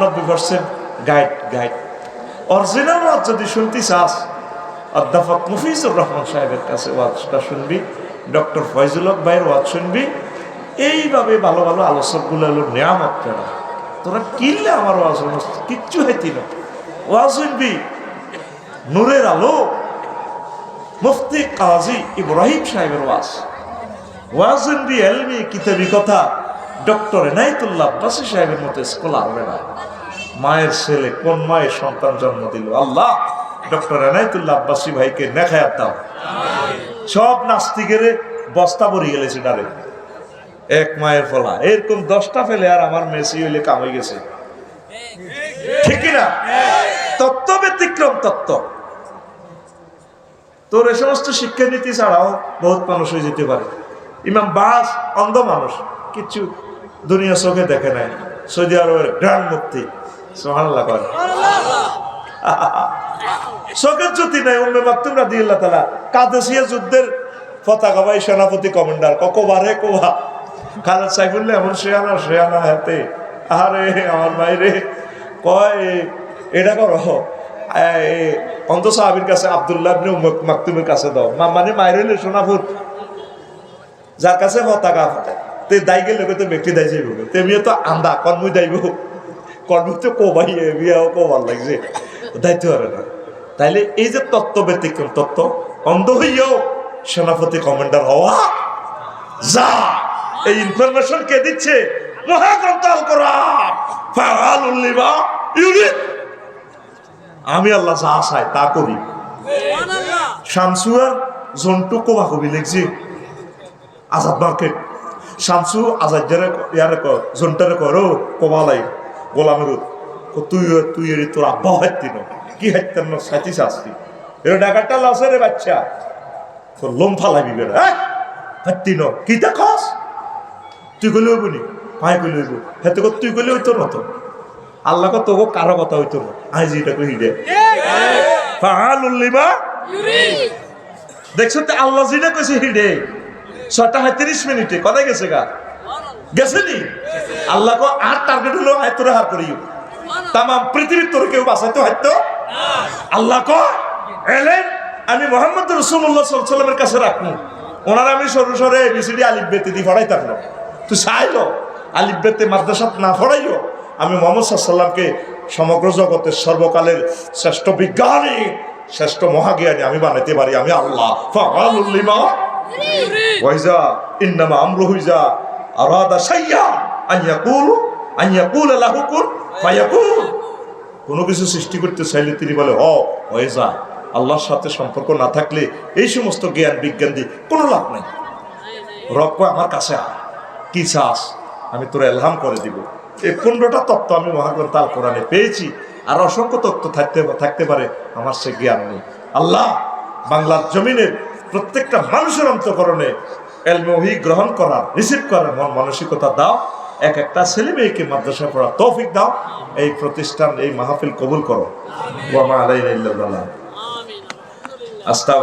নব্বই percent guide guide original was যদি শুনতে চাস অধ্যাপক মুফিজুর রহমান সাহেবের কাছে ওয়াজটা শুনবি, ডক্টর ফয়জুল হক ভাইয়ের ওয়াজ শুনবি, এইভাবে ভালো ভালো আলোচকগুলো হলো নেয়ামত কেনা তোরা কিনলে আমার ওয়াজ অনুষ্ঠান কিচ্ছু হইতি না। ওয়াজ শুনবি, নূরের আলো, মুফতি কাজী ইব্রাহিম সাহেবের ওয়াজ। ওয়াজ শুনবি, এলমি, কিতাবি কথা, ডক্টর এনায়তুল্লাহ আব্বাসী সাহেবের মতো স্কলার না মায়ের ছেলে কোন মায়ের সন্তান জন্ম দিল? আল্লাহ! ডক্টর এনায়তুল্লাহ আব্বাসী ভাইকে নেখায়াত দাও। সব নাস্তিকের বস্তা ভরি গেলেছে ডারে এক মায়ের ফলা। এরকম দশটা ফেলে আর আমার মেসি হইলে কাম হয়ে গেছে। ঠিক না তত্ত্ব ব্যতিক্রম তত্ত্ব। তোর এ সমস্ত শিক্ষানীতি ছাড়াও বহুত মানুষ হয়ে যেতে পারে। ইমাম বাস অন্ধ মানুষ। কিচ্ছু দুনিয়া চোখে দেখে নাই। সৌদি আরবের গ্রান্ড মুক্তি সোহানাল্লাহ করে। চোখের জ্যোতি নাই উম্মে মাকতুম রাদি আল্লাহ তালা কাদেশিয়া যুদ্ধের পতাকা ভাই সেনাপতি কমান্ডার ককবারে কোবা খালেদ সাইফুল্লাহ এমন শেয়ানা শেয়ানা হাতে। আরে আমার ভাই রে কয় এটা করো। অন্ত সাহাবির কাছে আবদুল্লাহ ইবনে উম্মে মাকতুমের কাছে দাও। মা- মানে মায়ের হইলে সোনাপুর। যার কাছে পতাকা তে দাই গেলে তো ব্যক্তি দাই যাইব। তেমিও তো আন্দা কর্মই দাইব কর্মই তো কোবাই বিয়াও কোবার লাগছে। দায়িত্ব পারে না। তাইলে এই যে তত্ত্ব ব্যতিক্রম তত্ত্ব অন্ধ হইয়াও সেনাপতি কমান্ডার হওয়া যা। এই ইনফরমেশন কে দিচ্ছে? মহাগ্রন্থ আল কোরআন। ফাআলুল লিমা ইউরিদ। আমি আল্লাহ যা চাই তা করি। শামসুয়ার জন্টু কোবা কবি লিখছি। আজাদ মার্কেট। শামসু আজাদ যারে ইয়ারে জন্টারে করো কোবালাই গোলামের তুই তুই এর তোর আব্বা হাইতিন কি হাইতেন না সাথী শাস্তি। এর ডাকারটা লসে রে বাচ্চা। তোর লোম ফালাবি বেড়া হাইতিন কি দেখস তুই গলে হইব নি? পায়ে গলে হইব? হেতে তুই গলে হইতো না তো। আল্লাহ তোকে কারও কথা হইতো না। আই যেটা কই দে। ফাহালুল লিমা দেখছ তো আল্লাহ যেটা কইছে হিডে ছটা সাঁত্রিশ মিনিটে কোথায় গেছে গা? গেছে নি? আল্লাহ কো আর টার্গেট হলো আয় তোরে হার করিও তামাম পৃথিবীর তোর কেউ বাঁচাইতে হয়তো আল্লাহ কো এলেন আমি মোহাম্মদ রসুল্লাহ সাল্লামের কাছে রাখব। ওনার আমি সরু সরে এবিসিডি আলিফ বেতে দিয়ে ফড়াই থাকল তুই চাইলো? আলিফ বেতে মাদ্রাসাত না ফড়াইও? আমি মোহাম্মদ সাল্লামকে সমগ্র জগতের সর্বকালের শ্রেষ্ঠ বিজ্ঞানী শ্রেষ্ঠ মহাজ্ঞানী আমি বানাইতে পারি। আমি আল্লাহ। ফাআলুল লিমা। ওয়াইজা ইন্নামা আমরুহু আরাদা শাইয়ান আন ইয়াকুলু, আন ইয়াকুলা লাহু কুন ফায়াকুন। কোনো কিছু সৃষ্টি করতে চাইলে তিনি বলে, হ হয়ে যা আল্লাহর সাথে সম্পর্ক না থাকলে এই সমস্ত জ্ঞান বিজ্ঞান দিয়ে কোনো লাভ নাই। রব আমার কাছে আয়। কি চাস? আমি তোর এলহাম করে দিব। এই পনেরোটা তত্ত্ব আমি মহাগ্রন্থ আল কোরআনে পেয়েছি। আর অসংখ্য তত্ত্ব থাকতে থাকতে পারে, আমার সে জ্ঞান নেই। আল্লাহ বাংলার জমিনের প্রত্যেকটা মানুষের অন্তকরণে এলমহি গ্রহণ করার রিসিভ করার মন মানসিকতা দাও। এক একটা ছেলে মেয়েকে মাদ্রাসা পড়া তৌফিক দাও। এই প্রতিষ্ঠান, এই মাহফিল কবুল করো। আস্তা